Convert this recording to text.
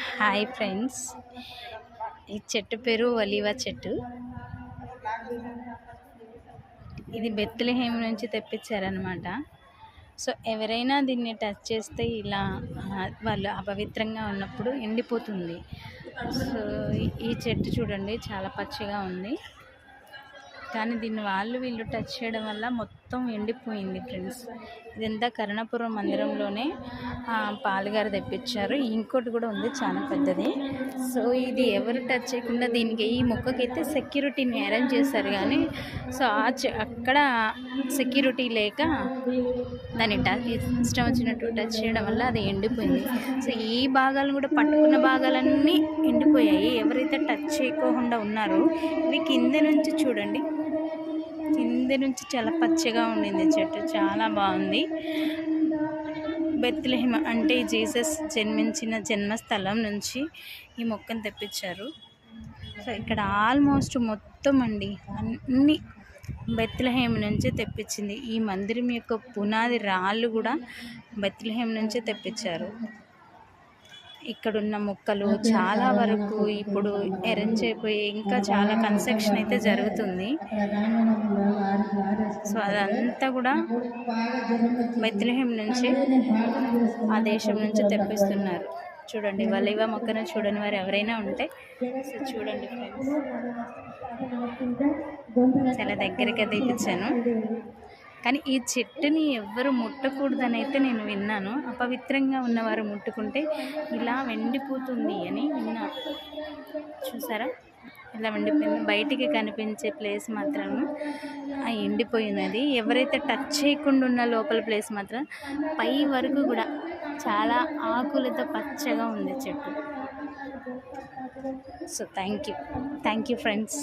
Hi friends. ఈ చెట్టు పేరు ఒలివా చెట్టు. ఇది బెత్లహేమ్ నుంచి తెప్పించారనమాట సో ఎవరైనా దీన్ని టచ్ చేస్తే ఇలా వాళ్ళు అపవిత్రంగా ఉన్నప్పుడు ఎండిపోతుంది. సో ఈ చెట్టు చూడండి చాలా పచ్చిగా ఉంది. కానీ దీన్ని వాళ్ళు వీళ్ళు టచ్ చేయడం వల్ల మొత్తం మొత్తం ఎండిపోయింది ఫ్రెండ్స్. ఇదంతా కరుణాపురం మందిరంలోనే పాలుగారు తెప్పించారు. ఇంకోటి కూడా ఉంది చాలా పెద్దది. సో ఇది ఎవరు టచ్ చేయకుండా దీనికి ఈ మొక్కకైతే సెక్యూరిటీని అరేంజ్ చేశారు. కానీ సో ఆ అక్కడ సెక్యూరిటీ లేక దాన్ని టచ్ ఇష్టం వచ్చినట్టు టచ్ చేయడం వల్ల అది ఎండిపోయింది. సో ఈ భాగాలు కూడా పట్టుకున్న భాగాలన్నీ ఎండిపోయాయి. ఎవరైతే టచ్ చేయకోకుండా ఉన్నారో ఇవి కింద నుంచి చూడండి. కింద నుంచి చాలా పచ్చగా ఉండింది. చెట్టు చాలా బాగుంది. బెత్లెహేమ్ అంటే జీసస్ జన్మించిన జన్మస్థలం నుంచి ఈ మొక్కను తెప్పించారు. సో ఇక్కడ ఆల్మోస్ట్ మొత్తం అండి అన్ని బెత్లహేమ్ నుంచే తెప్పించింది. ఈ మందిరం యొక్క పునాది రాళ్ళు కూడా బెత్లహేమ్ నుంచే తెప్పించారు. ఇక్కడున్న మొక్కలు చాలా వరకు ఇప్పుడు అరేంజ్ అయిపోయి ఇంకా చాలా కన్స్ట్రక్షన్ అయితే జరుగుతుంది. సో అదంతా కూడా బెత్లహేమ్ నుంచి ఆ దేశం నుంచి తెప్పిస్తున్నారు. చూడండి వలివ మొక్కను చూడని వారు ఎవరైనా ఉంటే సో చూడండి ఫ్రెండ్స్. చాలా దగ్గరికి తెప్పించాను కానీ ఈ చెట్టుని ఎవ్వరు ముట్టకూడదని అయితే నేను విన్నాను. అపవిత్రంగా ఉన్నవారు ముట్టుకుంటే ఇలా వెండిపోతుంది అని విన్నా. చూసారా? ఇలా ఎండిపోయింది బయటికి కనిపించే ప్లేస్ మాత్రం ఎండిపోయినది. ఎవరైతే టచ్ చేయకుండా ఉన్న లోపల ప్లేస్ మాత్రం పై వరకు కూడా చాలా ఆకులతో పచ్చగా ఉంది చెట్టు. So thank you. Thank you friends.